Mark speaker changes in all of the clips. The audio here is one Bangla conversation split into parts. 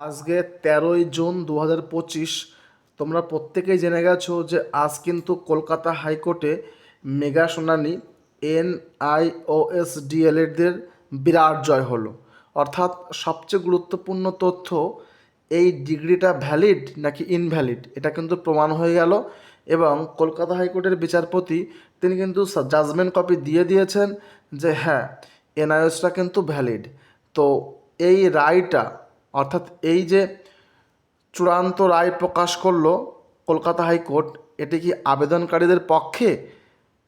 Speaker 1: আজকে তেরোই জুন দু পঁচিশ, তোমরা প্রত্যেকেই জেনে গেছো যে আজ কিন্তু কলকাতা হাইকোর্টে মেগা শুনানি এন আই ও এস ডিএলএডদের বিরাট জয় হলো। অর্থাৎ সবচেয়ে গুরুত্বপূর্ণ তথ্য, এই ডিগ্রিটা ভ্যালিড নাকি ইনভ্যালিড, এটা কিন্তু প্রমাণ হয়ে গেল এবং কলকাতা হাইকোর্টের বিচারপতি তিনি কিন্তু জাজমেন্ট কপি দিয়ে দিয়েছেন যে হ্যাঁ এনআইএসটা কিন্তু ভ্যালিড। তো এই রায়টা অর্থাৎ এই যে চূড়ান্ত রায় প্রকাশ করল কলকাতা হাইকোর্ট, এটি কি আবেদনকারীদের পক্ষে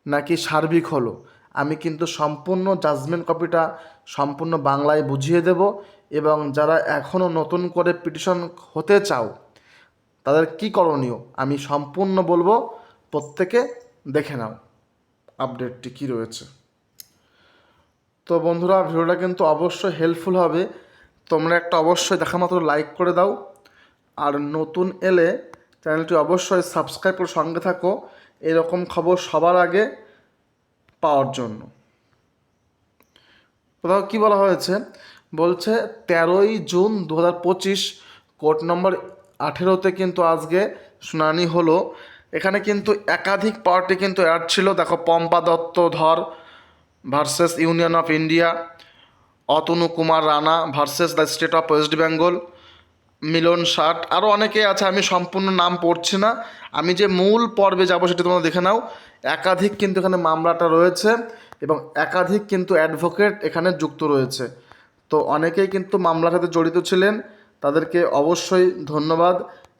Speaker 1: নাকি সার্বিক হলো? আমি কিন্তু সম্পূর্ণ জাজমেন্ট কপিটা সম্পূর্ণ বাংলায় বুঝিয়ে দেব এবং যারা এখনও নতুন করে পিটিশন হতে চাও, তাদের কি করণীয়? আমি সম্পূর্ণ বলব, প্রত্যেকে দেখে নাও আপডেটটি কী রয়েছে। তো বন্ধুরা, ভিডিওটা কিন্তু অবশ্যই হেল্পফুল হবে। তোমরা একটা অবশ্যই দেখা মাত্র লাইক করে দাও। আর নতুন এলে চ্যানেলটি অবশ্যই সাবস্ক্রাইব করে সঙ্গে থাকো। এরকম খবর সবার আগে পাওয়ার জন্য। কোথাও কী বলা হয়েছে? বলছে তেরোই জুন দু হাজার পঁচিশ কোর্ট নম্বর আঠেরোতে কিন্তু আজকে শুনানি হলো। এখানে কিন্তু একাধিক পার্টি কিন্তু অ্যাড ছিল। দেখো Pampa Dutta, Dhar versus union of India Atanu Kumar Rana versus the state of West Bengal Milan ষাট আরও অনেকে আছে, আমি সম্পূর্ণ নাম পড়ছি না। আমি যে মূল পর্বে যাব সেটা তোমরা দেখে নাও। একাধিক কিন্তু এখানে মামলাটা রয়েছে এবং একাধিক কিন্তু অ্যাডভোকেট এখানে যুক্ত রয়েছে। তো অনেকেই কিন্তু মামলার সাথে জড়িত ছিলেন, তাদেরকে অবশ্যই ধন্যবাদ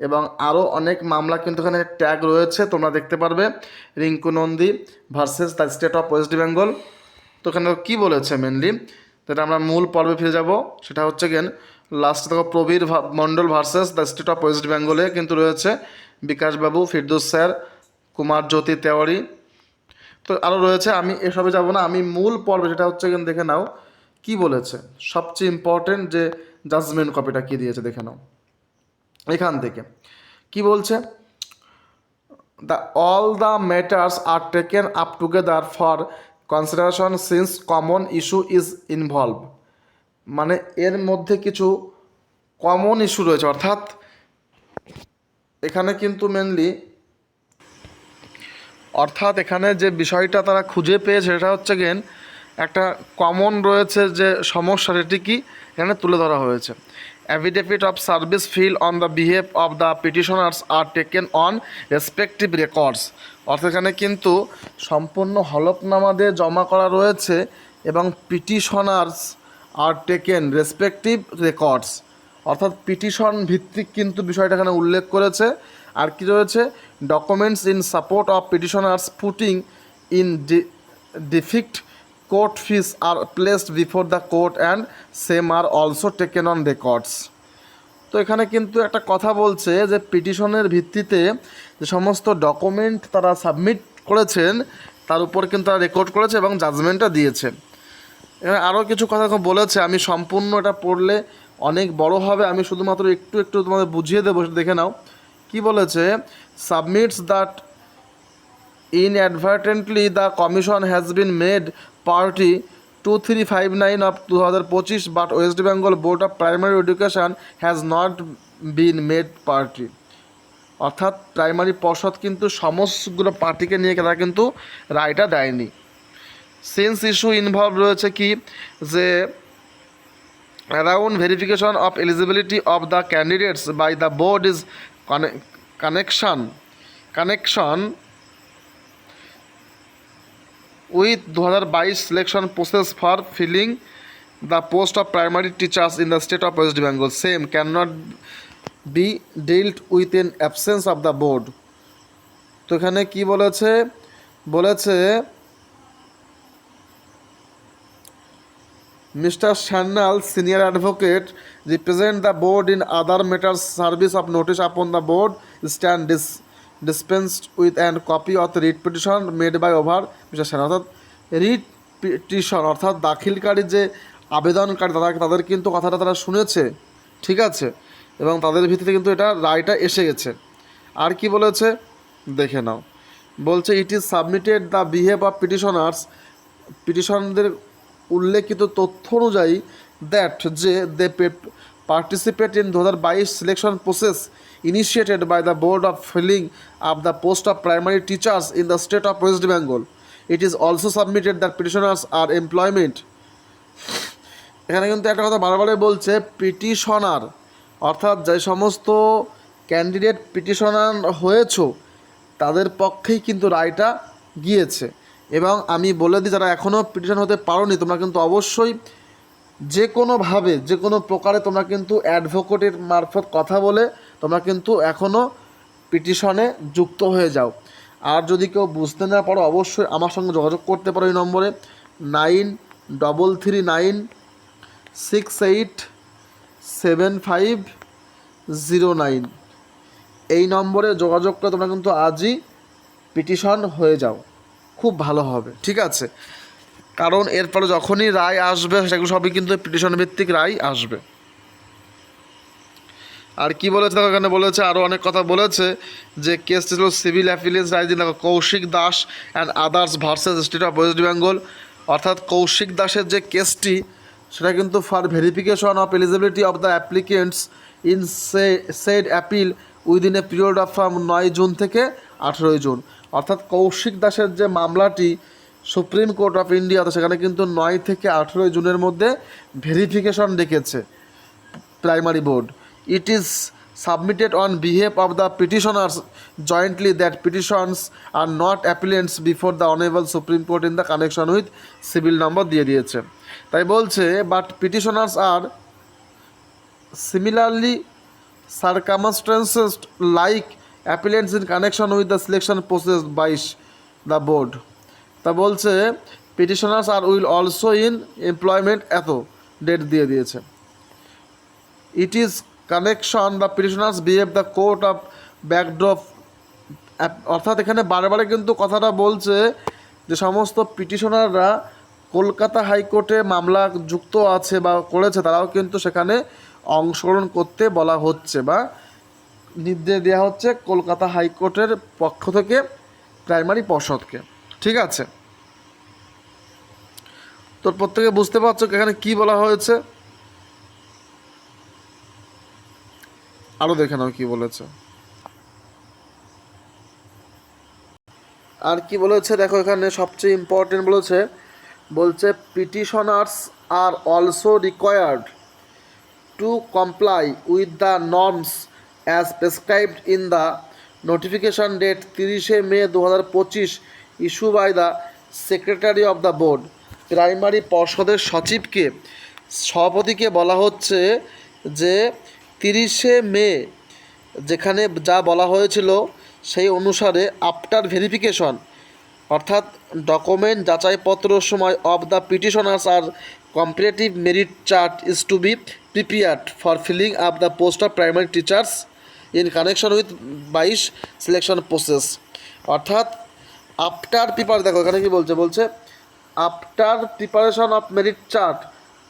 Speaker 1: এবং আরও অনেক মামলা কিন্তু এখানে ট্যাগ রয়েছে, তোমরা দেখতে পারবে। Rinku Nandi versus the state of West Bengal তো এখানে কী বলেছে মেনলি যেটা আমরা মূল পর্বে ফিরে যাব, সেটা হচ্ছে গেন লাস্ট দেখো Prabir Mondal versus the state of West বেঙ্গলে কিন্তু রয়েছে বিকাশবাবু, ফিরদৌস স্যার, কুমার জ্যোতি তেওয়ারি। তো আরও রয়েছে, আমি এসবে যাব না, আমি মূল পর্বে সেটা হচ্ছে গেন দেখে নাও, কি বলেছে? সবচেয়ে ইম্পর্টেন্ট যে জাজমেন্ট কপিটা কি দিয়েছে দেখে নাও। এখান থেকে, কি বলছে? The, all the matters are taken up together for consideration since common issue is involve মানে এর মধ্যে কিছু কমন ইস্যু রয়েছে, অর্থাৎ এখানে কিন্তু মেনলি অর্থাৎ এখানে যে বিষয়টা তারা খুঁজে পেয়েছে সেটা হচ্ছে গেন একটা কমন রয়েছে যে সমস্যা সেটি কি? এখানে তুলে ধরা হয়েছে। Affidavit of service filed on the behalf of the petitioners are taken on respective records অর্থাৎ এখানে কিন্তু সম্পূর্ণ হলফনামা দিয়ে জমা করা রয়েছে এবং petitioners are taken respective records অর্থাৎ পিটিশন ভিত্তিক কিন্তু বিষয়টা এখানে উল্লেখ করেছে। আর কি রয়েছে? Documents in support of petitioners putting in the deficit court fees are placed before the court and same are also taken on records তো এখানে কিন্তু একটা কথা বলছে যে পিটিশনের ভিত্তিতে যে সমস্ত ডকুমেন্ট তারা সাবমিট করেছেন, তার উপর কিন্তু তারা রেকর্ড করেছে এবং জাজমেন্টটা দিয়েছে। এখানে আরও কিছু কথা বলেছে, আমি সম্পূর্ণ এটা পড়লে অনেক বড় হবে, আমি শুধুমাত্র একটু একটু তোমাদের বুঝিয়ে দেবো দেখে নাও। কি বলেছে? Submits that inadvertently the commission has been made party two three five nine of two হাজার পঁচিশ but West Bengal board of primary education has not been made party অর্থাৎ প্রাইমারি পর্ষদ কিন্তু সমস্তগুলো পার্টিকে নিয়ে তারা কিন্তু রায়টা দেয়নি। সেন্স ইস্যু ইনভলভ রয়েছে কি? যে around verification of eligibility of the candidates by the board is connection connection with দু হাজার বাইশ selection process for filling the post of primary teachers in the state of West Bengal same can not be dealt with in absence of the board তো এখানে কি বলেছে? বলেছে, mister Sanyal senior advocate represent the board in other matter service of notice upon the board stand dispensed with and copy the writ petition made by over Mr. Shanal অর্থাৎ রিট পিটিশন অর্থাৎ দাখিলকারী যে আবেদনকারী, তারা তাদের কিন্তু কথাটা তারা শুনেছে, ঠিক আছে? এবং তাদের ভিত্তিতে কিন্তু এটা রায়টা এসে গেছে। আর কি বলেছে? দেখে নাও। বলছে it is submitted the behalf of petitioners পিটিশনদের উল্লেখিত তথ্য অনুযায়ী দ্যাট যে দে participate in 2022 selection process initiated by the board of filling up the post of primary teachers in the state of west bengal it is also submitted that petitioners are employment এখানে কিন্তু একটা কথা বারবারই বলছে পিটিশনার অর্থাৎ যে সমস্ত ক্যান্ডিডেট পিটিশনার হয়েছো তাদের পক্ষেই কিন্তু রায়টা গিয়েছে এবং আমি বলে দিই যারা এখনও পিটিশন হতে পারোনি তোমরা কিন্তু অবশ্যই যে কোনোভাবে যে কোনো প্রকারে তোমরা কিন্তু অ্যাডভোকেটের মারফত কথা বলে তোমরা কিন্তু এখনও পিটিশনে যুক্ত হয়ে যাও। আর যদি কেউ বুঝতে না পারো, অবশ্যই আমার সঙ্গে যোগাযোগ করতে পারো এই নম্বরে। Nine double three nine six eight seven five zero nine এই নম্বরে যোগাযোগ করে তোমরা কিন্তু আজই পিটিশন হয়ে যাও। খুব ভালো হবে, ঠিক আছে? কারণ এরপরে যখনই রায় আসবে, সেগুলো সবই কিন্তু পিটিশন ভিত্তিক রায় আসবে। আর কি বলেছে দেখো, এখানে বলেছে আরও অনেক কথা বলেছে, যে কেসটি ছিল সিভিল অ্যাফিলিয়েন্স রাইজিং দেখো, Koushik Das and others versus state of West Bengal অর্থাৎ কৌশিক দাসের যে কেসটি সেটা কিন্তু for verification of eligibility of the applicants in say said appeal within a period of from নয় জুন থেকে আঠেরোই জুন। অর্থাৎ কৌশিক দাসের যে মামলাটি সুপ্রিম কোর্ট অফ ইন্ডিয়া সেখানে কিন্তু নয় থেকে আঠেরোই জুনের মধ্যে ভেরিফিকেশন ডেকেছে primary board. It is submitted on behalf of the petitioners jointly that petitions are not appellants before the honourable supreme court in the connection with civil number দিয়ে দিয়েছে। তাই বলছে but petitioners are similarly circumstances like appellants in connection with the selection process বাইশ দ্য বোর্ড তা বলছে petitioners are will also in employment at date দিয়ে দিয়েছে। It is connection the petitioners behalf the court of backdrop অর্থাৎ এখানে বারে বারে কিন্তু কথাটা বলছে যে সমস্ত পিটিশনাররা কলকাতা হাইকোর্টে মামলা যুক্ত আছে বা করেছে, তারাও কিন্তু সেখানে অংশগ্রহণ করতে বলা হচ্ছে বা নির্দেশ দেওয়া হচ্ছে কলকাতা হাইকোর্টের পক্ষ থেকে প্রাইমারি পর্ষদকে। ঠিক আছে? তো প্রত্যেকে বুঝতে পারছ এখানে কি বলা হয়েছে? আরও দেখে নাও কি বলেছে। আর কি বলেছে? দেখো, এখানে সবচেয়ে ইম্পর্টেন্ট বলেছে, বলছে petitioners are also required to comply with the norms as prescribed in the notification date তিরিশে মে দু হাজার পঁচিশ issue by the secretary of the board. Primary পর্ষদের সচিবকে, সভাপতিকে বলা হচ্ছে যে তিরিশে মে যেখানে যা বলা হয়েছিল সেই অনুসারে আফটার ভেরিফিকেশন, অর্থাৎ ডকুমেন্ট যাচাইপত্র সময় of the petitioners are competitive merit chart is to be prepared for filling up the post of primary teachers in connection with বাইশ সিলেকশন প্রসেস। অর্থাৎ আফটার প্রিপার দেখো, এখানে কি বলছে? বলছে after preparation of merit chart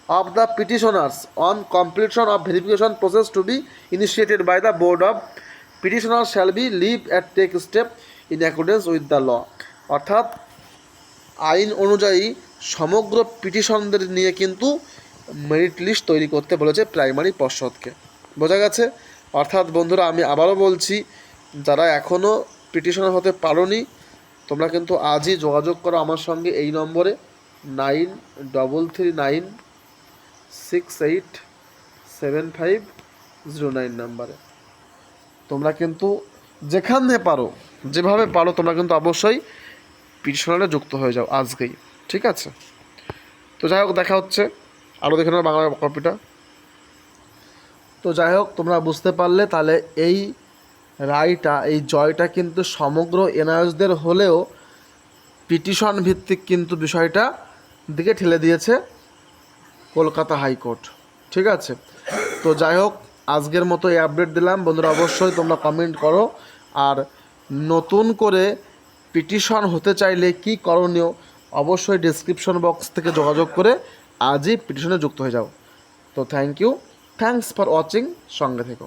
Speaker 1: of the petitioners on completion of verification process to be initiated by the board of petitioner shall be leave at take step in accordance with the law অর্থাৎ, আইন অনুযায়ী সমগ্র পিটিশনদের নিয়ে কিন্তু মেরিট লিস্ট তৈরি করতে বলেছে প্রাইমারি পর্ষদকে। বোঝা গেছে? অর্থাৎ বন্ধুরা, আমি আবারও বলছি, যারা এখনও পিটিশনার হতে পারি তোমরা কিন্তু আজই যোগাযোগ করো আমার সঙ্গে এই নম্বরে, nine double three nine six eight seven five zero nine নাম্বারে। তোমরা কিন্তু যেখানে পারো, যেভাবে পারো, তোমরা কিন্তু অবশ্যই পিটিশনারে যুক্ত হয়ে যাও আজকেই, ঠিক আছে? তো যাই হোক, দেখা হচ্ছে। আরও দেখে নেব বাংলা কপিটা। তো যাই হোক, তোমরা বুঝতে পারলে তাহলে এই রায়টা, এই জয়টা কিন্তু সমগ্র এনআরএসদের হলেও পিটিশন ভিত্তিক কিন্তু বিষয়টা দিকে ঠেলে দিয়েছে কলকাতা হাইকোর্ট। ঠিক আছে? তো যাই হোক, আজকের মতো এই আপডেট দিলাম। বন্ধুরা, অবশ্যই তোমরা কমেন্ট করো। আর নতুন করে পিটিশন হতে চাইলে কি করণীয়, অবশ্যই ডিসক্রিপশন বক্স থেকে যোগাযোগ করে আজই পিটিশনে যুক্ত হয়ে যাও। তো thank you. Thanks for watching. সঙ্গে থেকো।